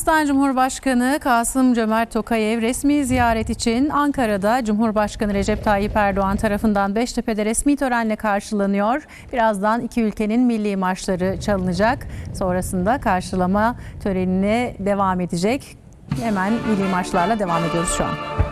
Kazakistan Cumhurbaşkanı Kasım Cömert Tokayev resmi ziyaret için Ankara'da Cumhurbaşkanı Recep Tayyip Erdoğan tarafından Beştepe'de resmi törenle karşılanıyor. Birazdan iki ülkenin milli marşları çalınacak. Sonrasında karşılama törenine devam edecek. Hemen milli marşlarla devam ediyoruz şu an.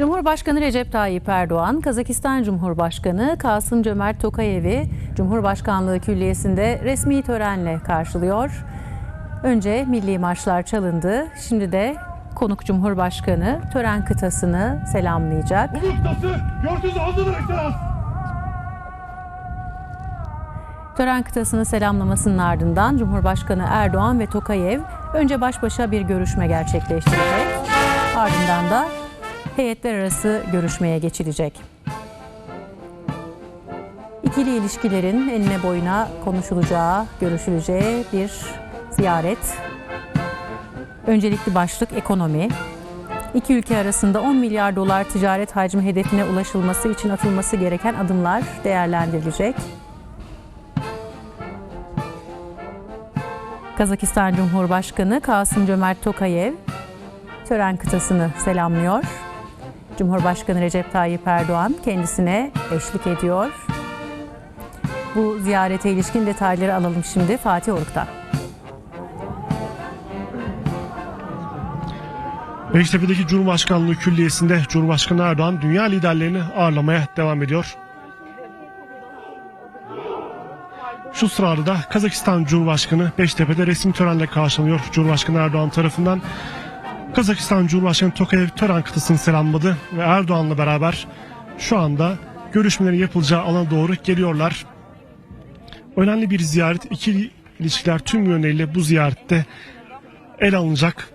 Cumhurbaşkanı Recep Tayyip Erdoğan, Kazakistan Cumhurbaşkanı Kasım Cömert Tokayev'i Cumhurbaşkanlığı Külliyesi'nde resmi törenle karşılıyor. Önce milli marşlar çalındı. Şimdi de konuk Cumhurbaşkanı tören kıtasını selamlayacak. Uluslararası gördüğünüz hazırdır ekselans. Tören kıtasını selamlamasının ardından Cumhurbaşkanı Erdoğan ve Tokayev önce baş başa bir görüşme gerçekleştirecek. Ardından da heyetler arası görüşmeye geçilecek. İkili ilişkilerin enine boyuna konuşulacağı, görüşüleceği bir ziyaret. Öncelikli başlık ekonomi. İki ülke arasında 10 milyar dolar ticaret hacmi hedefine ulaşılması için atılması gereken adımlar değerlendirilecek. Kazakistan Cumhurbaşkanı Kasım Cömert Tokayev tören kıtasını selamlıyor. Cumhurbaşkanı Recep Tayyip Erdoğan kendisine eşlik ediyor. Bu ziyarete ilişkin detayları alalım şimdi Fatih Oruk'tan. Beştepe'deki Cumhurbaşkanlığı Külliyesi'nde Cumhurbaşkanı Erdoğan dünya liderlerini ağırlamaya devam ediyor. Şu sırada da Kazakistan Cumhurbaşkanı Beştepe'de resmi törenle karşılanıyor. Cumhurbaşkanı Erdoğan tarafından Kazakistan Cumhurbaşkanı Tokayev tören kıtasını selamladı ve Erdoğan'la beraber şu anda görüşmelerin yapılacağı alana doğru geliyorlar. Önemli bir ziyaret, ikili ilişkiler tüm yönleriyle bu ziyarette ele alınacak.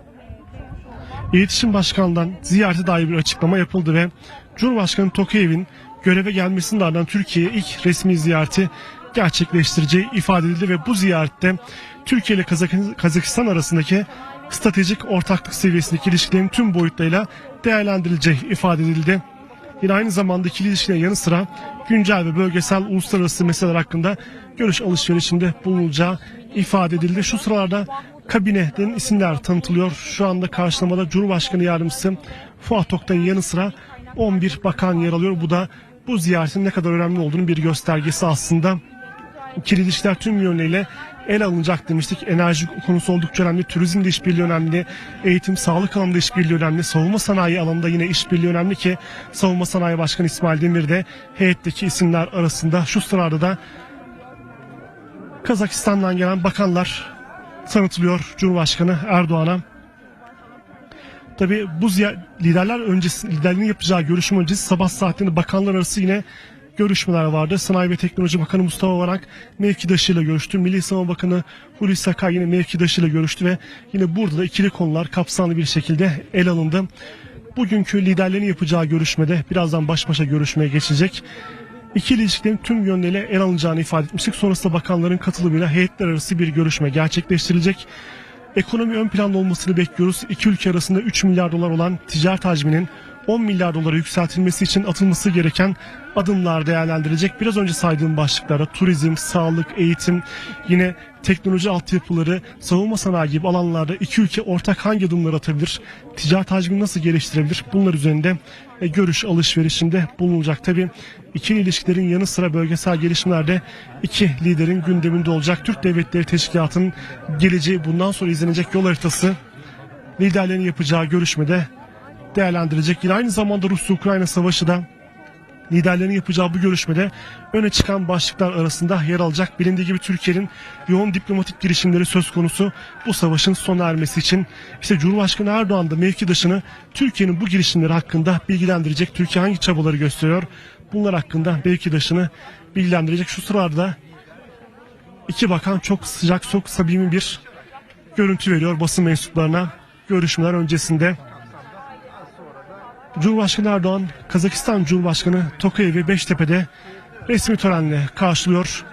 İletişim Başkanı'ndan ziyarete dair bir açıklama yapıldı ve Cumhurbaşkanı Tokayev'in göreve gelmesinin ardından Türkiye'ye ilk resmi ziyareti gerçekleştireceği ifade edildi ve bu ziyarette Türkiye ile Kazak- Kazakistan arasındaki stratejik ortaklık seviyesindeki ilişkilerin tüm boyutlarıyla değerlendirileceği ifade edildi. Yine aynı zamanda ikili ilişkilerin yanı sıra güncel ve bölgesel uluslararası meseleler hakkında görüş alışverişinde bulunulacağı ifade edildi. Şu sıralarda kabineden isimler tanıtılıyor. Şu anda karşılamada Cumhurbaşkanı Yardımcısı Fuat Oktay'ın yanı sıra 11 bakan yer alıyor. Bu da bu ziyaretin ne kadar önemli olduğunu bir göstergesi aslında. İkili ilişkiler tüm yönleriyle ele alınacak demiştik. Enerji konusu oldukça önemli, turizmde işbirliği önemli, eğitim, sağlık alanında işbirliği önemli, savunma sanayi alanında yine işbirliği önemli ki Savunma Sanayi Başkanı İsmail Demir de heyetteki isimler arasında. Şu sırada da Kazakistan'dan gelen bakanlar tanıtılıyor Cumhurbaşkanı Erdoğan'a. Tabi bu liderler öncesi liderliğini yapacağı görüşme öncesi sabah saatlerinde bakanlar arası yine görüşmeler vardı. Sanayi ve Teknoloji Bakanı Mustafa Varank mevkidaşıyla görüştü. Milli Savunma Bakanı Hulusi Akar yine mevkidaşıyla görüştü ve yine burada da ikili konular kapsamlı bir şekilde ele alındı. Bugünkü liderlerin yapacağı görüşmede birazdan baş başa görüşmeye geçecek. İkili ilişkilerin tüm yönleriyle ele alınacağını ifade etmiştik. Sonrasında bakanların katılımıyla heyetler arası bir görüşme gerçekleştirilecek. Ekonomi ön planda olmasını bekliyoruz. İki ülke arasında 3 milyar dolar olan ticaret hacminin 10 milyar dolara yükseltilmesi için atılması gereken adımlar değerlendirilecek. Biraz önce saydığım başlıklarda turizm, sağlık, eğitim, yine teknoloji altyapıları, savunma sanayi gibi alanlarda iki ülke ortak hangi adımlar atabilir? Ticaret hacmini nasıl geliştirebilir? Bunlar üzerinde e, görüş alışverişinde bulunacak. Tabii ikili ilişkilerin yanı sıra bölgesel gelişmelerde iki liderin gündeminde olacak. Türk Devletleri Teşkilatı'nın geleceği bundan sonra izlenecek yol haritası liderlerin yapacağı görüşmede değerlendirecek. Yine aynı zamanda Rusya-Ukrayna savaşı da liderlerin yapacağı bu görüşmede öne çıkan başlıklar arasında yer alacak. Bilindiği gibi Türkiye'nin yoğun diplomatik girişimleri söz konusu bu savaşın sona ermesi için. İşte Cumhurbaşkanı Erdoğan da mevkidaşını Türkiye'nin bu girişimleri hakkında bilgilendirecek. Türkiye hangi çabaları gösteriyor? Bunlar hakkında mevkidaşını bilgilendirecek. Şu sıralarda iki bakan çok sıcak, çok samimi bir görüntü veriyor basın mensuplarına görüşmeler öncesinde. Cumhurbaşkanı Erdoğan, Kazakistan Cumhurbaşkanı Tokayev'i Beştepe'de resmi törenle karşılıyor.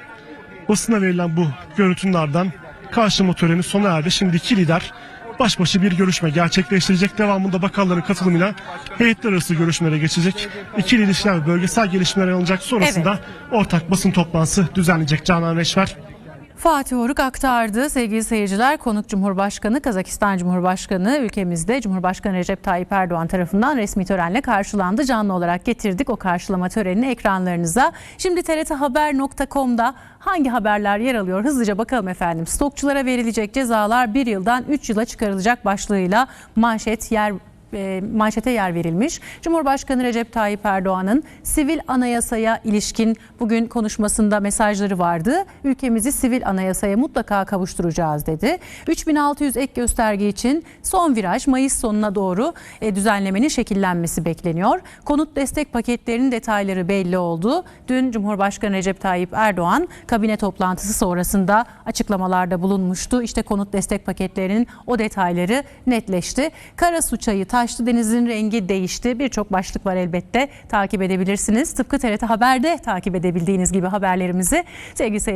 Basına verilen bu görüntünün ardından karşılama töreni sona erdi. Şimdi iki lider baş başa bir görüşme gerçekleştirecek. Devamında bakanların katılımıyla heyetler arası görüşmelere geçecek. İkili ilişkiler ve bölgesel gelişmeler alınacak. Sonrasında ortak basın toplantısı düzenleyecek Canan Reşver. Fatih Oruk aktardı. Sevgili seyirciler, konuk Cumhurbaşkanı, Kazakistan Cumhurbaşkanı ülkemizde Cumhurbaşkanı Recep Tayyip Erdoğan tarafından resmi törenle karşılandı. Canlı olarak getirdik o karşılama törenini ekranlarınıza. Şimdi trthaber.com'da hangi haberler yer alıyor hızlıca bakalım efendim. Stokçulara verilecek cezalar bir yıldan 3 yıla çıkarılacak başlığıyla manşet yer e, manşete yer verilmiş. Cumhurbaşkanı Recep Tayyip Erdoğan'ın sivil anayasaya ilişkin bugün konuşmasında mesajları vardı. Ülkemizi sivil anayasaya mutlaka kavuşturacağız dedi. 3600 ek gösterge için son viraj Mayıs sonuna doğru e, düzenlemenin şekillenmesi bekleniyor. Konut destek paketlerinin detayları belli oldu. Dün Cumhurbaşkanı Recep Tayyip Erdoğan kabine toplantısı sonrasında açıklamalarda bulunmuştu. İşte konut destek paketlerinin o detayları netleşti. Karasu çayı taştı denizin rengi değişti. Birçok başlık var elbette takip edebilirsiniz. Tıpkı TRT Haber'de takip edebildiğiniz gibi haberlerimizi sevgili seyirciler.